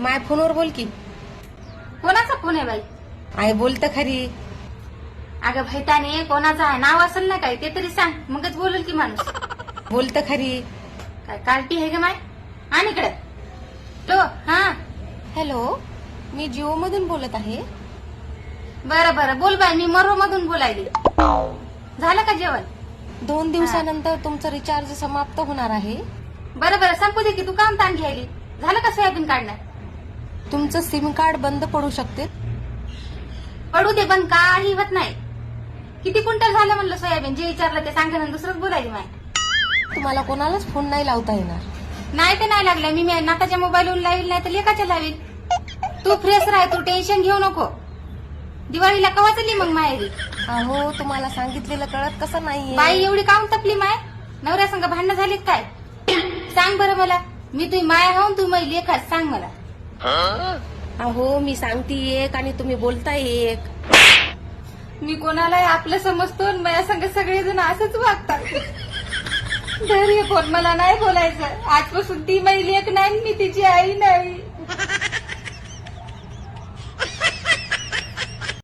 माय फोनवर बोल की. कोणाचा फोन आहे बाई? आहे बोलत खरी. अगं भैताने कोणाचा आहे? नाव असेल ना काय ते तरी सांग. मगच बोलेल की माणूस. बोलत खरी. काय कार्टी आहे का माय? आणि इकडे. तो हा. हॅलो मी जिओ मधून बोलत आहे. बरं बरं. बोल बाई मी मरो मधून बोलायली. झालं का जेवण? दोन दिवसानंतर तुमचं रिचार्ज समाप्त होणार आहे. बरं बरं. संपू दे की तू काम ताण घ्यायली. झालं का सोयाबीन काढणं? तुमचं सिम कार्ड बंद पडू शकते? पडू दे पण काही होत नाही. किती क्विंटल झालं म्हणलं सोयाबीन? जे विचारलं ते सांगा ना दुसरंच बोलायची माय. तुम्हाला कोणालाच फोन नाही लावता येणार. नाही ते नाही लागलं. मी मी नाताच्या मोबाईलवरून लावील नाही तर लेकाच्या लावील. तू फ्रेश राह तू टेन्शन घेऊ नको. दिवाळीला कवा चालली मग माहेरी अहो तुम्हाला सांगितलेलं कळत कसं बाई नाहीये एवढी काऊन तपली माय? नवऱ्या संग भांडणं झालीत काय? सांग बरं मला. मी तुझी माया होऊन तू मै लेखाच सांग मला. अहो मी सांगते एक आणि तुम्ही बोलताय एक. मी कोणालाही आपलं समजतो आणि माझ्या संग सगळेजण असंच वागतात. धैर्य कोण मला नाही बोलायचं. आजपासून ती मैली एक नाही मी तिची आई नाही.